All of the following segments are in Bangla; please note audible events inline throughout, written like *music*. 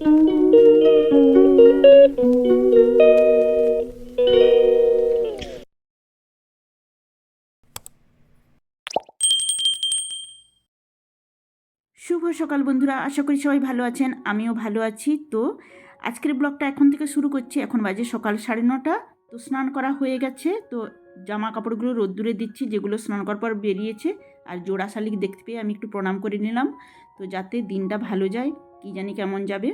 শুভ সকাল বন্ধুরা, আশা করি সবাই ভালো আছেন, আমিও ভালো আছি। তো আজকের ব্লগটা এখন থেকে শুরু করছি, এখন বাজে সকাল সাড়ে নটা, তো স্নান করা হয়ে গেছে। তো জামা কাপড়গুলো রোদ্দুরে দিচ্ছি, যেগুলো স্নান করার পর বেরিয়েছে, আর জোড়া শালিক দেখতে পেয়ে আমি একটু প্রণাম করে নিলাম। তো যাতে দিনটা ভালো যায়, কি জানি কেমন যাবে।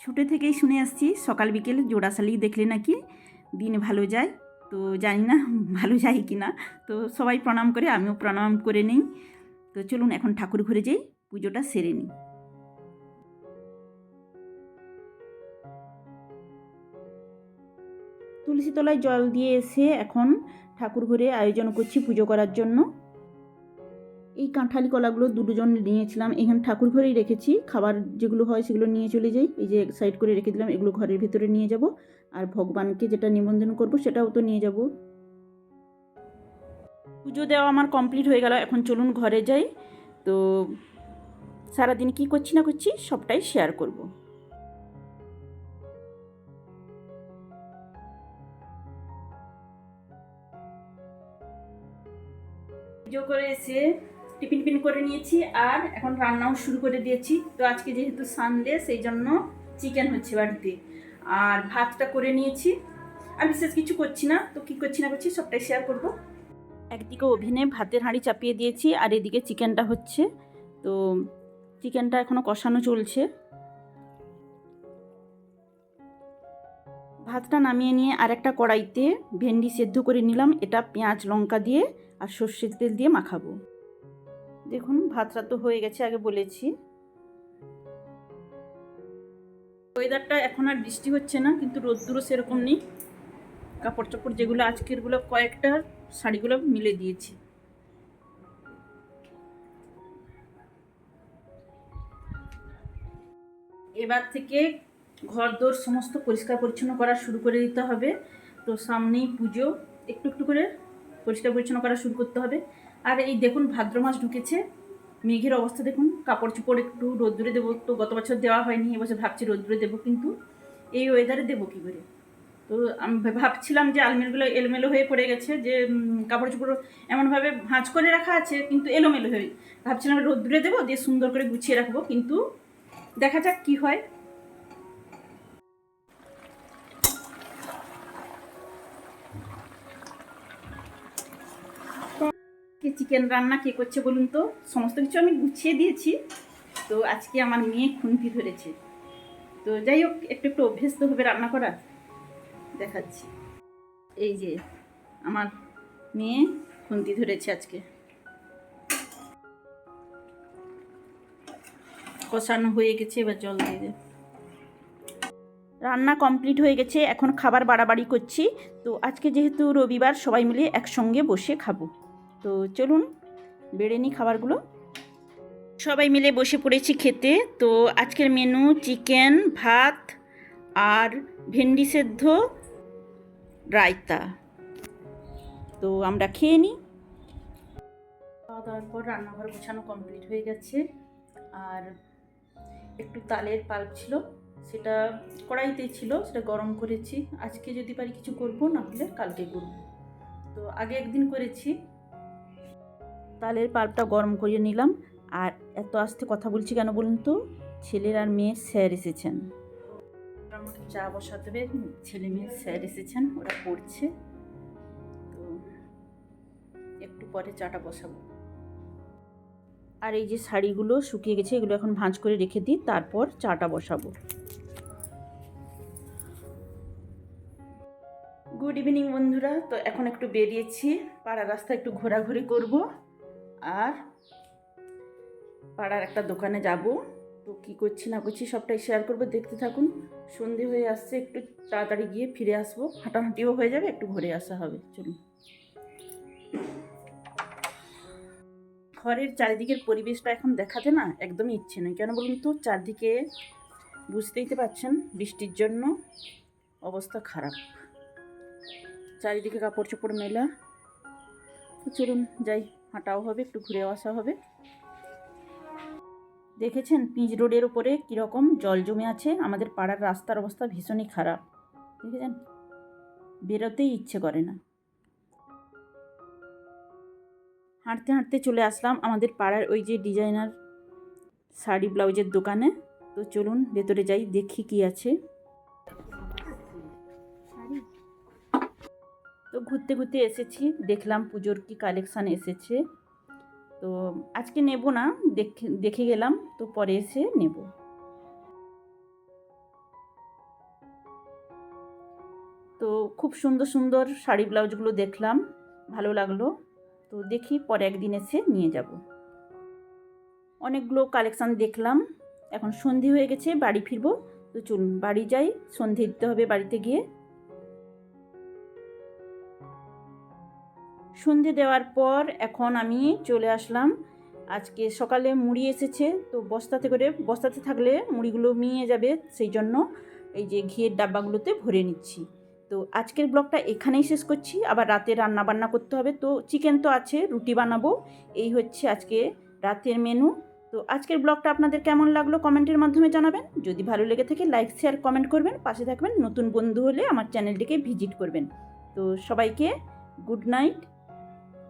ছোটো থেকেই শুনে আসছি। সকাল বিকেলে জোড়া শালিক দেখলে নাকি দিন ভালো যায়। তো জানি না *laughs* ভালো যায় কি না। তো সবাই প্রণাম করে, আমিও প্রণাম করে নিই। তো চলুন এখন ঠাকুর ঘুরে যাই পুজোটা সেরে নিই। তুলসী তলায় জল দিয়ে এসে এখন ঠাকুর ঘরে আয়োজন করছি পুজো করার জন্য। এই কাঁঠালি কলাগুলো দুজন নিয়েছিলাম। এখানে ঠাকুর ঘরেই রেখেছি। খাবার যেগুলো হয় সেগুলো নিয়ে চলে যাই। এই যে সাইড করে রেখে দিলাম, এগুলো ঘরের ভিতরে নিয়ে যাব। আর ভগবানকে যেটা নিমন্ত্রণ করব সেটাও তো নিয়ে যাব। পুজো দেওয়া আমার কমপ্লিট হয়ে গেল। এখন চলুন ঘরে যাই। তো সারাদিন কি করছি না করছি সবটাই শেয়ার করব। পুজো করে এসে টিফিন টিফিন করে নিয়েছি আর এখন রান্নাও শুরু করে দিয়েছি। তো আজকে যেহেতু সানডে সেই জন্য চিকেন হচ্ছে বাড়িতে। আর ভাতটা করে নিয়েছি। আর বিশেষ কিছু করছি না। তো কী করছি না করছি সবটাই শেয়ার করব। একদিকে ওভেনে ভাতের হাঁড়ি চাপিয়ে দিয়েছি আর এদিকে চিকেনটা হচ্ছে। তো চিকেনটা এখনও কষানো চলছে। ভাতটা নামিয়ে নিয়ে আরেকটা কড়াইতে ভেন্ডি সেদ্ধ করে নিলাম। এটা পেঁয়াজ, লঙ্কা দিয়ে আর সর্ষের তেল দিয়ে মাখাবো। দেখুন, ভাতটা তো হয়ে গেছে, আগে বলেছি। ওয়েদারটা এখন আর বৃষ্টি হচ্ছে না, কিন্তু রোদ্দুরও সেরকম নেই। কাপড় চাপড় যেগুলো, আজকেরগুলো কয়েকটা শাড়িগুলো মিলে দিয়েছি। এবার থেকে ঘর দোর সমস্ত পরিষ্কার পরিচ্ছন্ন করা শুরু করে দিতে হবে। তো সামনেই পুজো, একটু একটু করে পরিষ্কার পরিচ্ছন্ন করা শুরু করতে হবে। আর এই দেখুন ভাদ্র মাস ঢুকেছে। মেঘের অবস্থা দেখুন, কাপড় চোপড় একটু রোদ্দুরে দেবো তো, গত বছর দেওয়া হয়নি, এবছর ভাবছি রোদ্দুরে দেবো কিন্তু এই ওয়েদারে দেবো কী করে? তো আমি ভাবছিলাম যে আলমিরগুলো এলোমেলো হয়ে পড়ে গেছে, যে কাপড় চোপড় এমনভাবে ভাঁজ করে রাখা আছে, কিন্তু এলোমেলো হয়ে ভাবছিলাম রোদ্দুরে দেবো, দিয়ে সুন্দর করে গুছিয়ে রাখব, কিন্তু দেখা যাক কী হয়। চিকেন রান্না কে করছে বলুন তো? সমস্ত কিছু আমি গুছিয়ে দিয়েছি। তো আজকে আমার মেয়ে খুন্তি ধরেছে তো যাই হোক, একটু একটু অভ্যেস তো হবে রান্না করা দেখাচ্ছি। এই যে আমার মেয়ে খুন্তি ধরেছে আজকে। কষানো হয়ে গেছে, এবার জল দিয়ে রান্না কমপ্লিট হয়ে গেছে, এখন খাবার বাড়াবাড়ি করছি। তো আজকে যেহেতু রবিবার, সবাই মিলে একসঙ্গে বসে খাব। তো চলুন, বেড়ে নিই খাবারগুলো। সবাই মিলে বসে পড়েছি খেতে। তো আজকের মেনু চিকেন, ভাত আর ভেন্ডি সেদ্ধ রায়তা। তো আমরা খেয়ে নিই। খাওয়া দাওয়ার পর রান্নাঘর গোছানো কমপ্লিট হয়ে গেছে। আর একটু তালের পাল্প ছিল, সেটা কড়াইতে ছিল, সেটা গরম করেছি। আজকে যদি পারি কিছু করব, না হলে কালকে করব। তো আগে একদিন করেছি। তালের পাল্পটা গরম করে নিলাম। আর এত আস্তে কথা বলছি কেন বলুন তো? ছেলের আর মেয়ের স্যার এসেছেন। চা বসাতে হবে। ছেলে মেয়ে স্যার এসেছেন, ওরা পড়ছে। তো একটু পরে চাটা বসাবো। আর এই যে শাড়িগুলো শুকিয়ে গেছে, এগুলো এখন ভাঁজ করে রেখে দিই, তারপর চাটা বসাবো। গুড ইভিনিং বন্ধুরা। তো এখন একটু বেরিয়েছি পাড়া রাস্তা একটু ঘোরাঘুরি করব। আর পাড়ার একটা দোকানে যাব। তো কী করছি না করছি সবটাই শেয়ার করব। দেখতে থাকুন, সন্ধে হয়ে আসছে, একটু তাড়াতাড়ি গিয়ে ফিরে আসব। হাঁটাহাঁটিও হয়ে যাবে, একটু ঘুরে আসা হবে, চলুন। ঘরের চারিদিকের পরিবেশটা এখন দেখাতে না একদমই ইচ্ছে নেই। কেন বলুন তো? চারদিকে বুঝতেই তো পারছেন বৃষ্টির জন্য অবস্থা খারাপ। চারিদিকে কাপড় চোপড় মেলা। তো চলুন, যাই। হাঁটাও হবে, একটু ঘুরে আসা হবে। দেখেছেন পিচ রোডের ওপরে কীরকম জল জমে আছে? আমাদের পাড়ার রাস্তার অবস্থা ভীষণই খারাপ। দেখেছেন? বেরোতেই ইচ্ছে করে না। হাঁটতে হাঁটতে চলে আসলাম আমাদের পাড়ার ওই যে ডিজাইনার শাড়ি, ব্লাউজের দোকানে। তো চলুন ভেতরে যাই, দেখি কি আছে। তো ঘুরতে ঘুরতে এসেছি। দেখলাম পুজোর কি কালেকশান এসেছে। তো আজকে নেব না, দেখে দেখে গেলাম, তো পরে এসে নেব। তো খুব সুন্দর সুন্দর শাড়ি, ব্লাউজগুলো দেখলাম, ভালো লাগল। তো দেখি পরে একদিন এসে নিয়ে যাব। অনেকগুলো কালেকশান দেখলাম। এখন সন্ধে হয়ে গেছে, বাড়ি ফিরবো। তো চলুন, বাড়ি যাই, সন্ধে দিতে হবে বাড়িতে গিয়ে। সন্ধে দেওয়ার পর এখন আমি চলে আসলাম। আজকে সকালে মুড়ি এসেছে, তো বস্তাতে করে, বস্তাতে থাকলে মুড়িগুলো মিয়ে যাবে সেই জন্য এই যে ঘিয়ের ডাব্বাগুলোতে ভরে নিচ্ছি। তো আজকের ব্লগটা এখানেই শেষ করছি। আবার রাতে রান্না বান্না করতে হবে। তো চিকেন তো আছে, রুটি বানাবো। এই হচ্ছে আজকে রাতের মেনু। তো আজকের ব্লগটা আপনাদের কেমন লাগল কমেন্টের মাধ্যমে জানাবেন। যদি ভালো লেগে থাকে, লাইক, শেয়ার, কমেন্ট করবেন। পাশে থাকবেন নতুন বন্ধু হলে আমার চ্যানেলটিকে ভিজিট করবেন। তো সবাইকে গুড নাইট।